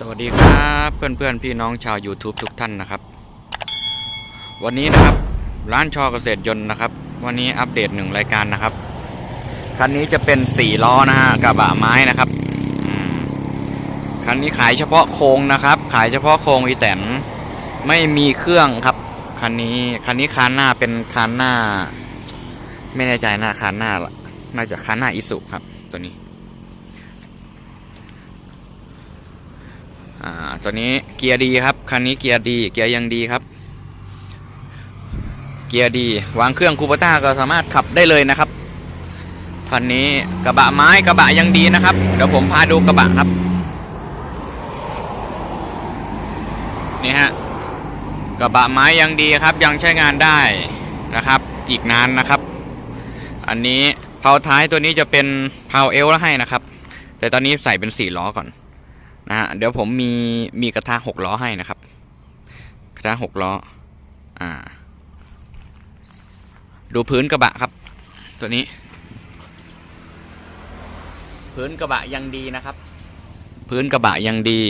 สวัสดีครับเพื่อนเพื่อนๆพี่น้องชาว YouTube ทุกท่านนะครับ วันนี้นะครับร้านชอเกษตรยนต์นะครับ วันนี้อัปเดตหนึ่งรายการนะครับ คันนี้จะเป็น4ล้อนะฮะกระบะไม้นะครับคันนี้ขายเฉพาะโครงนะครับ ขายเฉพาะโครงอีแตนไม่มีเครื่องครับคันนี้คันนี้คานหน้าเป็นคานหน้า ไม่แน่ใจหน้าคานหน้าละน่าจะคานหน้าอิสุครับ ตัวนี้ อ่า ตัวนี้เกียร์ดีครับ คันนี้เกียร์ดี เกียร์ยังดีครับ เกียร์ดี วางเครื่องคูปต้าก็สามารถขับได้เลยนะครับคันนี้กระบะไม้กระบะยังดีนะครับ เดี๋ยวผมพาดูกระบะครับ นี่ฮะ กระบะไม้ยังดีครับ ยังใช้งานได้นะครับ อีกนานนะครับ อันนี้เพาท้ายตัวนี้จะเป็นเพาเอลให้นะครับ แต่ตอนนี้ใส่เป็นสี่ล้อก่อน นะฮะเดี๋ยวผมมีมีกระทะหกล้อให้นะครับ กระทะหกล้ออ่า ดูพื้นกระบะครับ ตัวนี้ พื้นกระบะยังดีนะครับ พื้นกระบะยังดี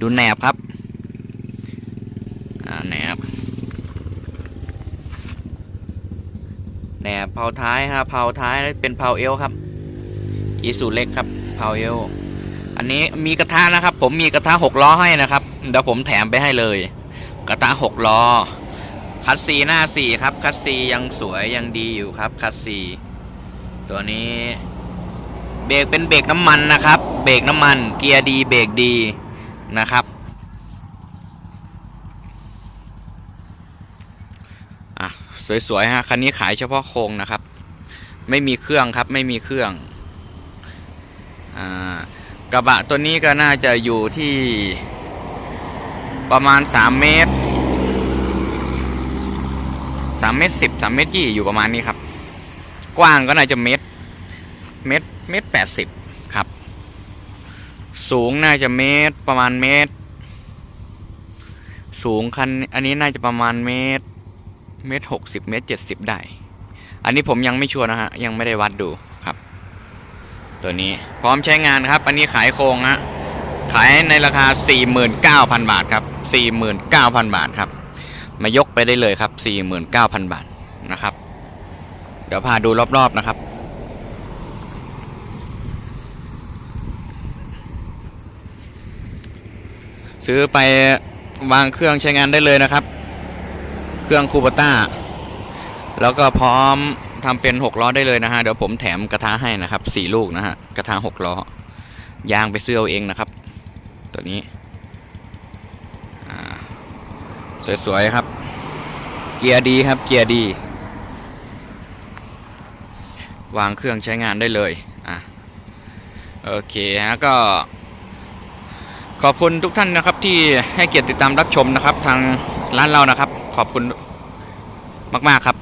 ดูแหนบครับอ่าแหนบแหนบเผาท้ายฮะเผาท้ายเป็นเผาเอวครับอีสูเล็กครับ พาวเอลอันนี้มีกระทะนะครับ ผมมีกระทะหกล้อให้นะครับเดี๋ยวผมแถมไปให้เลย กระทะหกล้อ คัดซีหน้าสี่ครับ คัดซียังสวยยังดีอยู่ครับ คัดซีตัวนี้เบรกเป็นเบรกน้ำมันนะครับ เบรกน้ำมันเกียร์ดีเบรกดีนะครับอะสวยๆฮะคันนี้ขายเฉพาะโครงนะครับ ไม่มีเครื่องครับไม่มีเครื่อง กระบะตัวนี้ก็น่าจะอยู่ที่ประมาณ 3 เมตร 3 เมตร 10 3 เมตรยี่อยู่ประมาณนี้ครับ กว้างก็น่าจะเมตร เมตร เมตร80ครับ สูงน่าจะเมตรประมาณเมตร สูงคันอันนี้น่าจะประมาณเมตร เมตร60เมตร70ได้ อันนี้ผมยังไม่ชัวร์นะฮะ ยังไม่ได้วัดดู ตัวนี้พร้อมใช้งานครับ อันนี้ขายโครงฮะขายในราคา 49,000 บาทครับ 49,000 บาทครับ มายกไปได้เลยครับ 49,000 บาทนะครับ เดี๋ยวพาดูรอบๆนะครับ ซื้อไปวางเครื่องใช้งานได้เลยนะครับ เครื่องคูปต้า แล้วก็พร้อม ทำเป็นหกล้อได้เลยนะฮะ เดี๋ยวผมแถมกระทะให้นะครับสี่ลูกนะฮะ กระทะหกล้อยางไปซื้อเอาเองนะครับ ตัวนี้สวยๆครับ เกียร์ดีครับ เกียร์ดี วางเครื่องใช้งานได้เลยอะโอเคฮะก็ขอบคุณทุกท่านนะครับที่ให้เกียรติติดตามรับชมนะครับ ทางร้านเรานะครับ ขอบคุณมาก ๆ ครับ